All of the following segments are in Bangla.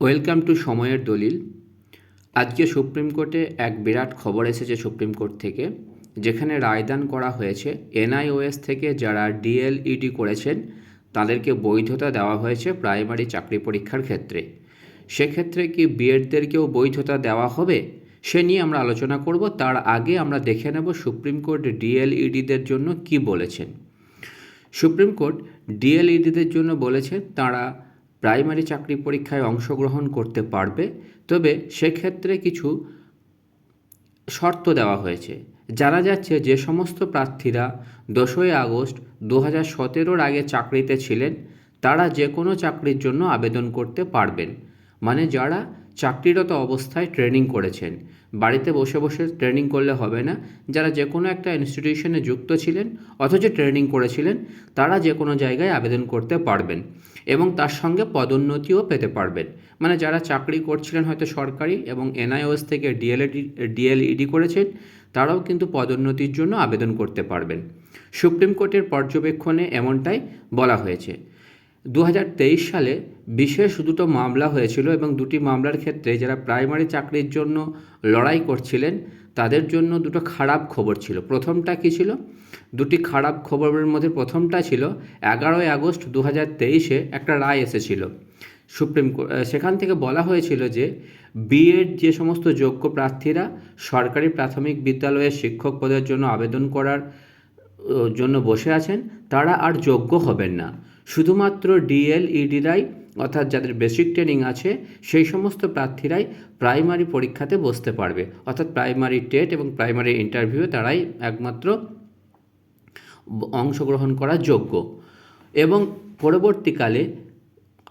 ওয়েলকাম টু সময়ের দলিল। আজকে সুপ্রিম কোর্টে এক বিরাট খবর এসেছে সুপ্রিম কোর্ট থেকে, যেখানে রায়দান করা হয়েছে, এনআইওএস থেকে যারা ডিএলইডি করেছেন, তাদেরকে বৈধতা দেওয়া হয়েছে প্রাইমারি চাকরি পরীক্ষার ক্ষেত্রে। সেক্ষেত্রে কি বিএডদেরকেও বৈধতা দেওয়া হবে? সে নিয়ে আমরা আলোচনা করব। তার আগে আমরা দেখে নেব সুপ্রিম কোর্ট ডিএলইডিদের জন্য কি বলেছেন। সুপ্রিম কোর্ট ডিএলইডিদের জন্য বলেছে, তারা প্রাইমারি চাকরি পরীক্ষায় অংশগ্রহণ করতে পারবে, তবে সেক্ষেত্রে কিছু শর্ত দেওয়া হয়েছে। জানা যাচ্ছে যে সমস্ত প্রার্থীরা দশই আগস্ট দু হাজার সতেরোর আগে চাকরিতে ছিলেন, তারা যে কোনো চাকরির জন্য আবেদন করতে পারবেন। মানে যারা চাকরিরত অবস্থায় ট্রেনিং করেছেন। বাড়িতে বসে বসে ট্রেনিং করলে হবে না। যারা যে কোনো একটা ইনস্টিটিউশনে যুক্ত ছিলেন অথচ ট্রেনিং করেছিলেন, তারা যে কোনো জায়গায় আবেদন করতে পারবেন এবং তার সঙ্গে পদোন্নতিও পেতে পারবেন। মানে যারা চাকরি করছিলেন হয়তো সরকারি এবং এনআইওএস থেকে ডিএলএডি, ডিএলইডি করেছেন, তারাও কিন্তু পদোন্নতির জন্য আবেদন করতে পারবেন। সুপ্রিম কোর্টের পর্যবেক্ষণে এমনটাই বলা হয়েছে। দু হাজার তেইশ সালে বিশেষ দুটো মামলা হয়েছিল এবং দুটি মামলার ক্ষেত্রে যারা প্রাইমারি চাকরির জন্য লড়াই করছিলেন, তাদের জন্য দুটো খারাপ খবর ছিল। প্রথমটা কী ছিল? দুটি খারাপ খবরের মধ্যে প্রথমটা ছিল, এগারোই আগস্ট দু হাজার তেইশে একটা রায় এসেছিল। সুপ্রিম কোর্ট সেখান থেকে বলা হয়েছিল যে, বিএড যে সমস্ত যোগ্য প্রার্থীরা সরকারি প্রাথমিক বিদ্যালয়ের শিক্ষক পদের জন্য আবেদন করার জন্য বসে আছেন, তারা আর যোগ্য হবেন না। শুধুমাত্র ডিএলইডিরাই অর্থাৎ যাদের বেসিক ট্রেনিং আছে, সেই সমস্ত প্রার্থীরাই প্রাইমারি পরীক্ষাতে বসতে পারবে। অর্থাৎ প্রাইমারি টেট এবং প্রাইমারি ইন্টারভিউয়ে তারাই একমাত্র অংশগ্রহণ করার যোগ্য। এবং পরবর্তীকালে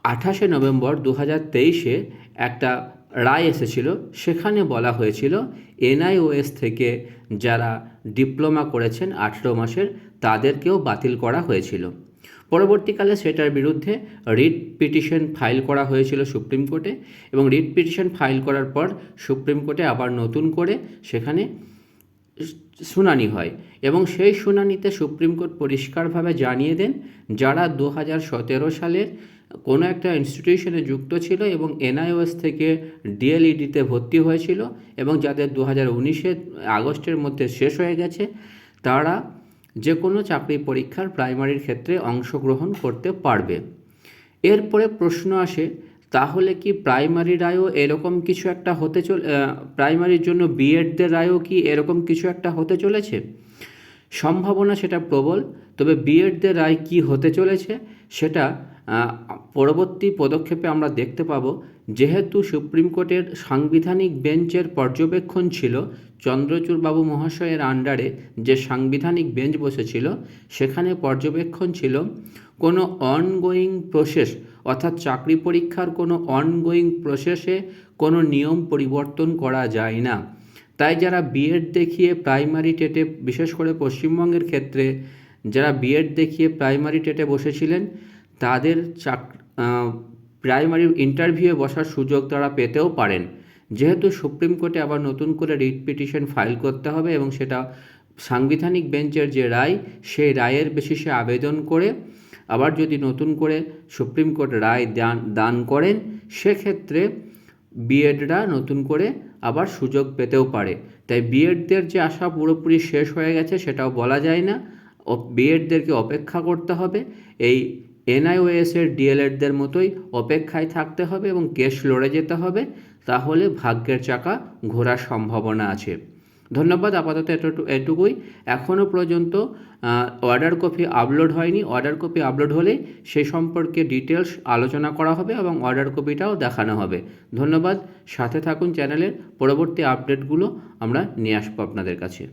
আঠাশে নভেম্বর দু হাজার তেইশে একটা রায় এসেছিল, সেখানে বলা হয়েছিল এনআইওএস থেকে যারা ডিপ্লোমা করেছেন আঠেরো মাসের, তাদেরকেও বাতিল করা হয়েছিল। পরবর্তীকালে সেটার বিরুদ্ধে রিট পিটিশন ফাইল করা হয়েছিল সুপ্রিম কোর্টে এবং রিট পিটিশন ফাইল করার পর সুপ্রিম কোর্টে আবার নতুন করে সেখানে শুনানি হয় এবং সেই শুনানিতে সুপ্রিম কোর্ট পরিষ্কারভাবে জানিয়ে দেন যারা দু হাজার সতেরো সালের কোনো একটা ইনস্টিটিউশনে যুক্ত ছিল এবং এনআইওএস থেকে ডিএলইডিতে ভর্তি হয়েছিল এবং যাদের দু হাজার উনিশে আগস্টের মধ্যে শেষ হয়ে গেছে, তারা যে কোনো চাকরি পরীক্ষার প্রাইমারির ক্ষেত্রে অংশগ্রহণ করতে পারবে। এরপরে প্রশ্ন আসে তাহলে কি প্রাইমারি রায়ও এরকম কিছু একটা হতে চলে প্রাইমারির জন্য বিএডদের রায়ও কি এরকম কিছু একটা হতে চলেছে? সম্ভাবনা সেটা প্রবল, তবে বিএডদের রায় কি হতে চলেছে সেটা পরবর্তী পদক্ষেপে আমরা দেখতে পাবো, যেহেতু সুপ্রিম কোর্টের সাংবিধানিক বেঞ্চের পর্যবেক্ষণ ছিল চন্দ্রচূড় বাবু মহাশয়ের আন্ডারে যে সাংবিধানিক বেঞ্চ বসেছিল, সেখানে পর্যবেক্ষণ ছিল কোনো অনগোয়িং প্রসেস অর্থাৎ চাকরি পরীক্ষার কোনো অনগোয়িং প্রসেসে কোনো নিয়ম পরিবর্তন করা যায় না। তাই যারা বিএড দেখিয়ে প্রাইমারি টেটে বিশেষ করে পশ্চিমবঙ্গের ক্ষেত্রে, যারা বিএড দেখিয়ে প্রাইমারি টেটে বসেছিলেন তাদের চাক প্রাইমারি ইন্টারভিউয়ে বসার সুযোগ তারা পেতেও পারেন। যেহেতু সুপ্রিম কোর্টে আবার নতুন করে রিট পিটিশন ফাইল করতে হবে এবং সেটা সাংবিধানিক বেঞ্চের যে রায়, সেই রায়ের বেসিসে আবেদন করে আবার যদি নতুন করে সুপ্রিম কোর্ট রায় দান দান করেন, সেক্ষেত্রে বিএডরা নতুন করে আবার সুযোগ পেতেও পারে। তাই বিএডদের যে আশা পুরোপুরি শেষ হয়ে গেছে সেটাও বলা যায় না। বিএডদেরকে অপেক্ষা করতে হবে। এই এনআইওএসের ডিএলএডদের মতোই অপেক্ষায় থাকতে হবে এবং কেস লড়ে যেতে হবে, তাহলে ভাগ্যের চাকা ঘোরার সম্ভাবনা আছে। ধন্যবাদ, আপাতত এটুকুই। এখনও পর্যন্ত অর্ডার কপি আপলোড হয়নি। অর্ডার কপি আপলোড হলে সেই সম্পর্কে ডিটেলস আলোচনা করা হবে এবং অর্ডার কপিটাও দেখানো হবে। ধন্যবাদ, সাথে থাকুন চ্যানেলের পরবর্তী আপডেটগুলো আমরা নিয়ে আসব আপনাদের কাছে।